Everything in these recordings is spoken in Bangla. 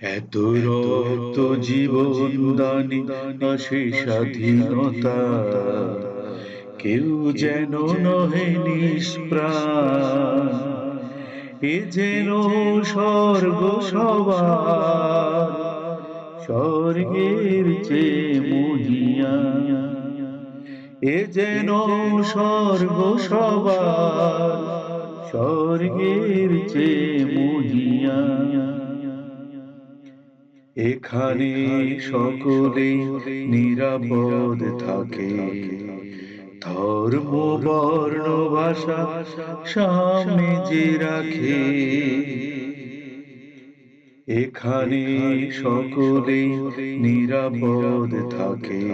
এত রক্ত জীবন দানি আসে স্বাধীনতা। কেউ যেন নহে নিষ্প্রাণ। এ যেন স্বর্গ সবার, স্বর্গের চেয়ে মহিয়া। এ যেন স্বর্গ সবার, স্বর্গের চেয়ে মহিয়া। এখানে সকলে নিরাপদ থাকে। ধর্ম বর্ণ ভাষা সামনে যে রাখে। এখানে সকলে নিরাপদ থাকে।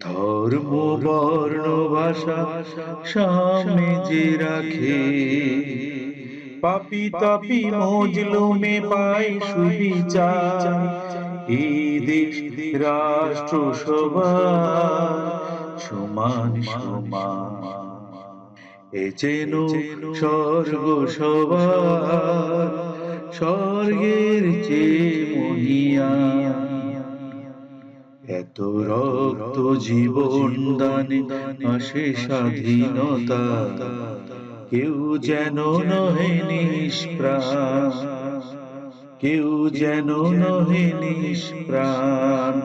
ধর্ম বর্ণ ভাষা সামনে যে রাখে। পাপি তাপি মজলুমে পাই সুবিচার। এই দেশ রাষ্ট্র সবার সমান সমান। এ যেন স্বর্গ সবার স্বর্গের চেয়ে মহিয়া। এত রক্ত জীবন দানে আসে স্বাধীনতা। কেউ যেন নহে নিষ্প্রাণ। কেউ যেন নহে নিষ্প্রাণ।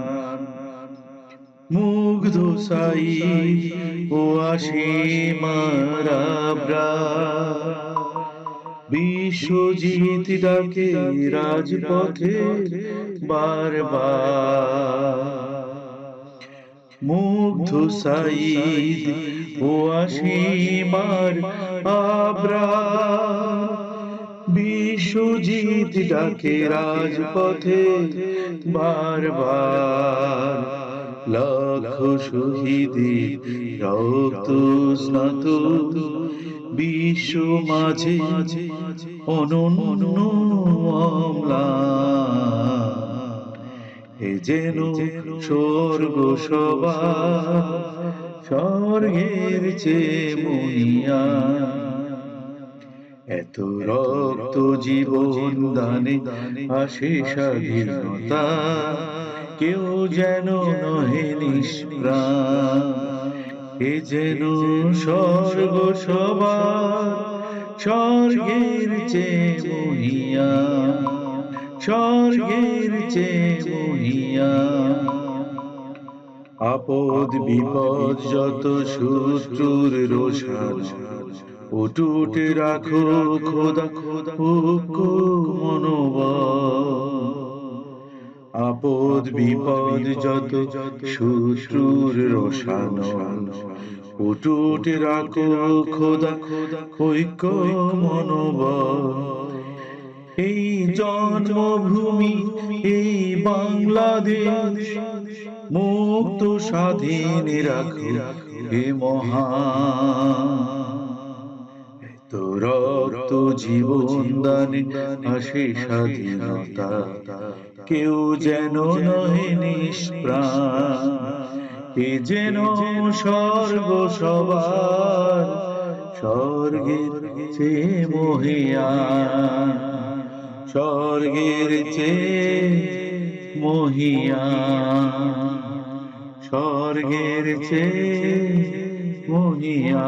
মুগ্ধ সাই ও আসে মারা বিশ্বজিৎ ডাকে রাজপথে বারবার। মুগ্ধ সাইদ ও আসিমার আব্রা। বিশ্বজিৎ ডাকে রাজপথে বারবার। লক্ষ শহীদে রক্ত স্নাত। বিশ্ব মাঝে অনন্য অম্লা এ যেন স্বর্গ সভা, স্বর্গের চেয়ে এত রক্ত জীবন দানে আসে স্বাধীনতা, কেউ যেন নহে নিষ্প্রাণ এ যেন স্বর্গ সভা, স্বর্গের চেয়ে স্বর্গের চেয়ে মহিয়া। আপদ বিপদ যত শত্রুর রোষান অটুট রাখো খোদা খোদা মনোব আপদ বিপদ যত শত্রুর রোষান অটুট রাখো খোদা খোদা ঐক্য মনোবল। এই জন্মভূমি, এই বাংলাদেশ, মুক্ত, স্বাধীন রাখো, হে মহা এত রক্ত জীবন দানে আসে স্বাধীনতা, কেউ যেন নহে নিষ্প্রাণ। এ যেন স্বর্গ সবার, স্বর্গের চেয়ে মহিয়া স্বর্গের চেয়ে মহিয়া। স্বর্গের চেয়ে মহিয়া।